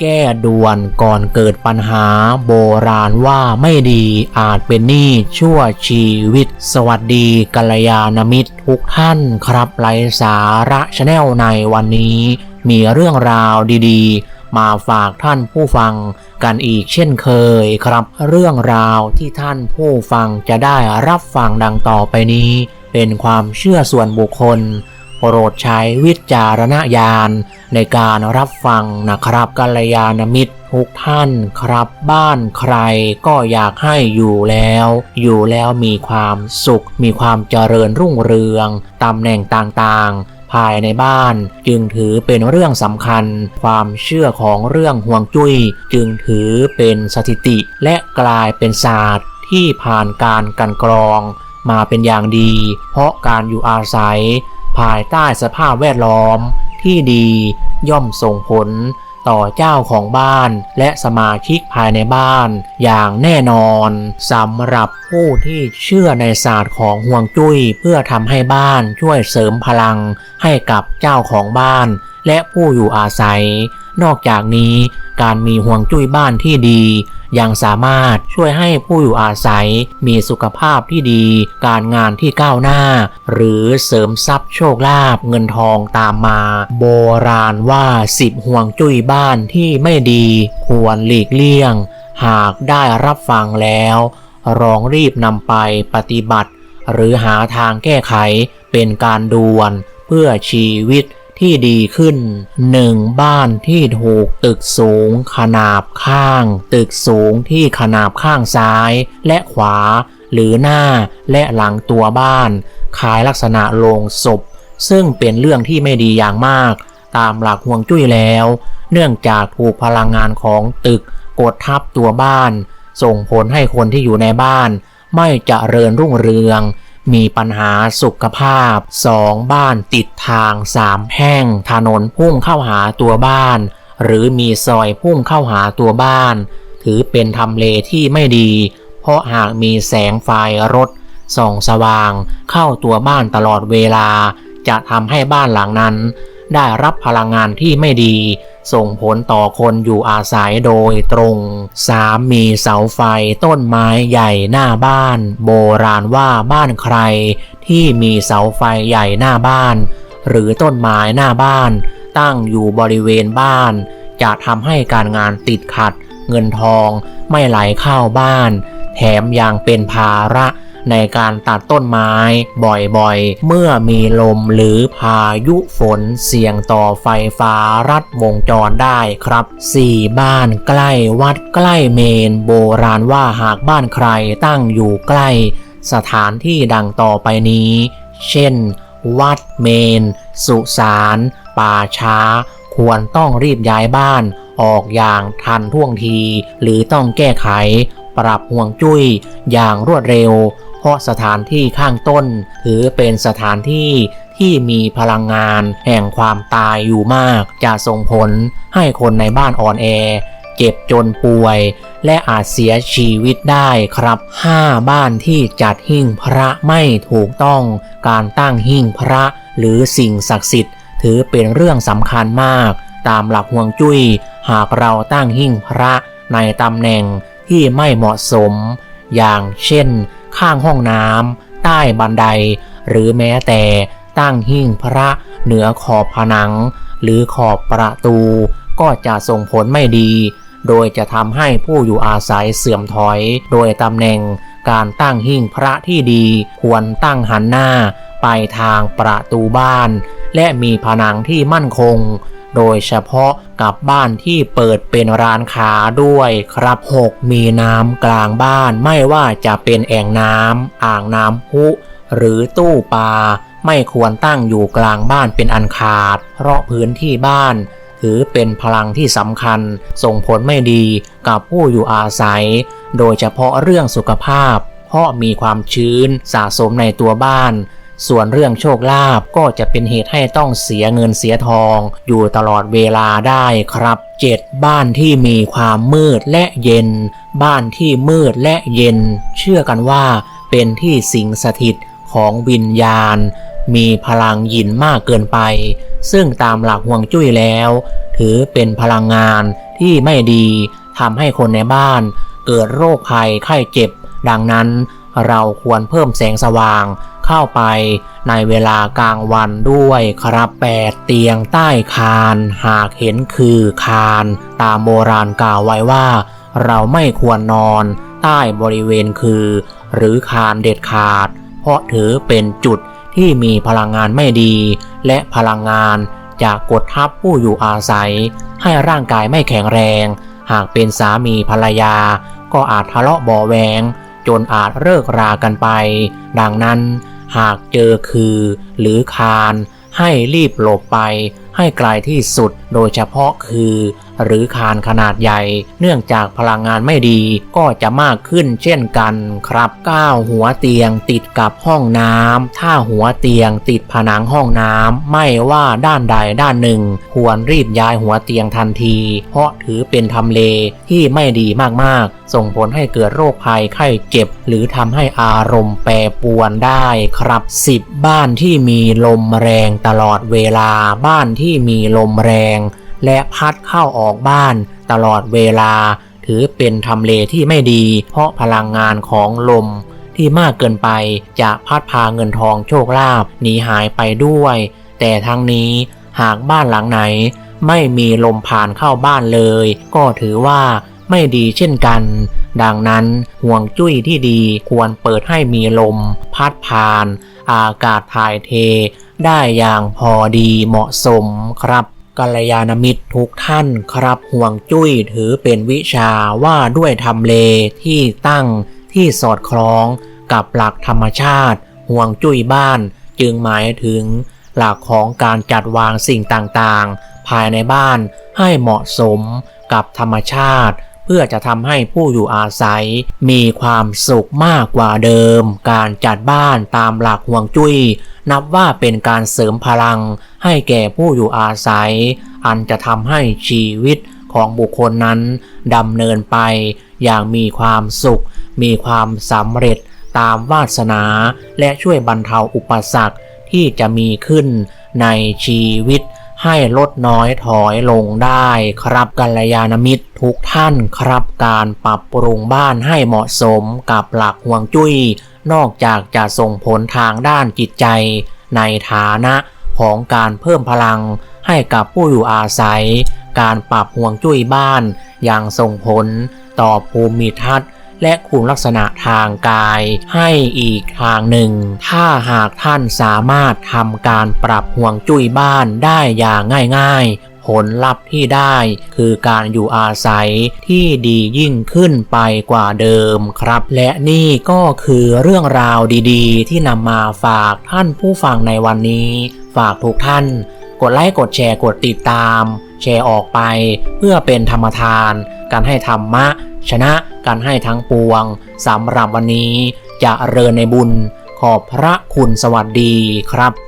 แก้ด่วนก่อนเกิดปัญหาโบราณว่าไม่ดีอาจเป็นหนี้ชั่วชีวิต สวัสดีกัลยาณมิตรทุกท่านครับไลฟ์สาระชาแนลในวันนี้ มีเรื่องราวดีๆ มาฝากท่านผู้ฟังกันอีกเช่นเคยครับ เรื่องราวที่ท่านผู้ฟังจะได้รับฟังดังต่อไปนี้ เป็นความเชื่อส่วนบุคคล โปรดใช้วิจารณญาณในการรับฟังนะครับกัลยาณมิตรทุกท่านครับบ้านใครก็อยากให้อยู่แล้ว อยู่แล้วมีความสุข มีความเจริญรุ่งเรืองตำแหน่งต่างๆภายในบ้านจึงถือเป็นเรื่องสำคัญ ความเชื่อของเรื่องห่วงจุ้ย จึงถือเป็นสถิติและกลายเป็นศาสตร์ที่ผ่านการกันกรอง มาเป็นอย่างดี เพราะการอยู่อาศัย ภายใต้สภาพแวดล้อมที่ดีย่อมส่งผลต่อเจ้าของบ้านและสมาชิกภายในบ้านอย่างแน่นอนสำหรับผู้ที่เชื่อในศาสตร์ของห่วงจุ้ย เพื่อทำให้บ้านช่วยเสริมพลังให้กับเจ้าของบ้าน และผู้อยู่อาศัย นอกจากนี้การมีห่วงจุ้ยบ้านที่ดี ยังสามารถช่วยให้ผู้อยู่อาศัยมีสุขภาพที่ดี การงานที่ก้าวหน้า หรือเสริมทรัพย์โชคลาภเงินทองตามมา โบราณว่าสิบห่วงจุ้ยบ้านที่ไม่ดี ควรหลีกเลี่ยง หากได้รับฟังแล้วลองรีบนำไปปฏิบัติ หรือหาทางแก้ไขเป็นการด่วนเพื่อชีวิต ที่ดีขึ้นหนึ่งบ้านที่ถูกตึกสูง ขนาบข้าง ตึกสูงที่ขนาบข้างซ้ายและขวา หรือหน้าและหลังตัวบ้านคล้ายลักษณะโลงศพ ซึ่งเป็นเรื่องที่ไม่ดีอย่างมาก ตามหลักห่วงจุ้ยแล้ว เนื่องจากถูกพลังงานของตึกกดทับตัวบ้าน ส่งผลให้คนที่อยู่ในบ้าน ไม่เจริญรุ่งเรือง มีปัญหาสุขภาพสองบ้านติดทางสามแห่งถนนพุ่งเข้าหาตัวบ้าน หรือมีซอยพุ่งเข้าหาตัวบ้าน ถือเป็นทำเลที่ไม่ดี เพราะหากมีแสงไฟรถส่องสว่าง เข้าตัวบ้านตลอดเวลา จะทำให้บ้านหลังนั้น ได้รับพลังงานที่ไม่ดี ส่งผลต่อคนอยู่อาศัยโดยตรง 3. มีเสาไฟต้นไม้ใหญ่หน้าบ้าน โบราณว่าบ้านใคร ที่มีเสาไฟใหญ่หน้าบ้าน หรือต้นไม้หน้าบ้าน ตั้งอยู่บริเวณบ้าน จะทำให้การงานติดขัด เงินทองไม่ไหลเข้าบ้าน แถมยังเป็นภาระ ในการตัดต้นไม้บ่อยๆ เมื่อมีลมหรือพายุฝนเสี่ยงต่อไฟฟ้ารัดวงจรได้ครับ 4. บ้านใกล้วัดใกล้เมน โบราณว่าหากบ้านใครตั้งอยู่ใกล้ สถานที่ดังต่อไปนี้ เช่น วัดเมน สุสาน ป่าช้า ควรต้องรีบย้ายบ้านออกอย่างทันท่วงที หรือต้องแก้ไข ปรับห่วงจุ้ยอย่างรวดเร็ว เพราะสถานที่ข้างต้น ถือเป็นสถานที่ที่มีพลังงานแห่งความตายอยู่มาก จะส่งผลให้คนในบ้านอ่อนแอ เจ็บจนป่วย และอาจเสียชีวิตได้ครับ 5. บ้านที่จัดหิ้งพระไม่ถูกต้อง การตั้งหิ้งพระหรือสิ่งศักดิ์สิทธิ์ ถือเป็นเรื่องสำคัญมาก ตามหลักห่วงจุ้ย หากเราตั้งหิ้งพระในตำแหน่งที่ไม่เหมาะสม อย่างเช่น ข้างห้องน้ำใต้บันได หรือแม้แต่ตั้งหิ้งพระเหนือขอบผนัง หรือขอบประตู ก็จะส่งผลไม่ดี โดยจะทำให้ผู้อยู่อาศัยเสื่อมถอย โดยตำแหน่งการตั้งหิ้งพระที่ดี ควรตั้งหันหน้าไปทางประตูบ้าน และมีผนังที่มั่นคง โดยเฉพาะกับบ้านที่เปิดเป็นร้านค้าด้วยครับ 6. มีน้ำกลางบ้านไม่ว่าจะเป็นแอ่งน้ำอ่างน้ำพุหรือตู้ปลาไม่ควรตั้งอยู่กลางบ้านเป็นอันขาด เพราะพื้นที่บ้านถือเป็นพลังที่สำคัญ ส่งผลไม่ดีกับผู้อยู่อาศัย โดยเฉพาะเรื่องสุขภาพ เพราะมีความชื้นสะสมในตัวบ้าน ส่วนเรื่องโชคลาภก็จะเป็นเหตุให้ต้องเสียเงินเสียทอง อยู่ตลอดเวลาได้ครับ 7. บ้านที่มีความมืดและเย็น บ้านที่มืดและเย็น เชื่อกันว่าเป็นที่สิงสถิตของวิญญาณ มีพลังยินมากเกินไป ซึ่งตามหลักห่วงจุ้ยแล้ว ถือเป็นพลังงานที่ไม่ดีทำให้คนในบ้านเกิดโรคภัยไข้เจ็บ ดังนั้นเราควรเพิ่มแสงสว่าง เข้าไปในเวลากลางวันด้วยครับแปดเตียงใต้คาน หากเห็นคือคาน ตามโบราณกล่าวไว้ว่า เราไม่ควรนอนใต้บริเวณคือ หรือคานเด็ดขาด เพราะถือเป็นจุดที่มีพลังงานไม่ดี และพลังงานจะกดทับผู้อยู่อาศัย ให้ร่างกายไม่แข็งแรง หากเป็นสามีภรรยา ก็อาจทะเลาะเบาะแวง จนอาจเลิกรากันไป ดังนั้น หากเจอคือ หรือคาน ให้รีบหลบไป ให้ไกลที่สุดโดยเฉพาะคือ หรือคานขนาดใหญ่ เนื่องจากพลังงานไม่ดีก็จะมากขึ้นเช่นกันครับ 9 หัวเตียงติดกับห้องน้ำถ้าหัวเตียงติดผนังห้องน้ำไม่ว่าด้านใดด้านหนึ่ง ควรรีบย้ายหัวเตียงทันที เพราะถือเป็นทำเลที่ไม่ดีมากๆ ส่งผลให้เกิดโรคภัยไข้เจ็บ หรือทำให้อารมณ์แปรปรวนได้ครับ 10 บ้านที่มีลมแรงตลอดเวลาบ้านที่มีลมแรง และพัดเข้าออกบ้านตลอดเวลา ถือเป็นทำเลที่ไม่ดี เพราะพลังงานของลมที่มากเกินไปจะพัดพาเงินทองโชคลาภหนีหายไปด้วย แต่ทั้งนี้หากบ้านหลังไหน ไม่มีลมผ่านเข้าบ้านเลย ก็ถือว่าไม่ดีเช่นกัน ดังนั้นห่วงจุ้ยที่ดีควรเปิดให้มีลม พัดผ่าน อากาศถ่ายเท ได้อย่างพอดีเหมาะสมครับ กัลยาณมิตรทุกท่านครับห่วงจุ้ยถือเป็นวิชาว่าด้วยทำเลที่ตั้งที่สอดคล้องกับหลักธรรมชาติ ห่วงจุ้ยบ้านจึงหมายถึง หลักของการจัดวางสิ่งต่างๆ ภายในบ้านให้เหมาะสมกับธรรมชาติ พื่อจะทำให้ผู้อยู่อาศัย มีความสุขมากกว่าเดิม การจัดบ้านตามหลักห่วงจุ้ย นับว่าเป็นการเสริมพลัง ให้แก่ผู้อยู่อาศัย อันจะทำให้ชีวิตของบุคคลนั้นดำเนินไป อย่างมีความสุข มีความสำเร็จตามวาสนา และช่วยบรรเทาอุปสรรคที่จะมีขึ้นในชีวิต ให้ลดน้อยถอยลงได้ครับกัลยาณมิตรทุกท่านครับการปรับปรุงบ้านให้เหมาะสมกับหลักห่วงจุ้ย นอกจากจะส่งผลทางด้านจิตใจ ในฐานะของการเพิ่มพลังให้กับผู้อยู่อาศัย การปรับห่วงจุ้ยบ้านอย่างส่งผลต่อภูมิทัศน์ และคุณลักษณะทางกายให้อีกทางหนึ่ง ถ้าหากท่านสามารถทำการปรับห่วงจุ้ยบ้านได้อย่างง่ายๆ ผลลัพธ์ที่ได้คือการอยู่อาศัยที่ดียิ่งขึ้นไปกว่าเดิมครับ และนี่ก็คือเรื่องราวดีๆ ที่นำมาฝากท่านผู้ฟังในวันนี้ ฝากทุกท่าน กดไลค์กดแชร์กดติดตาม แชร์ออกไปเพื่อเป็นธรรมทาน การให้ธรรมะ ชนะการให้ทั้งปวงสำหรับวันนี้จะเริญในบุญขอบพระคุณสวัสดีครับ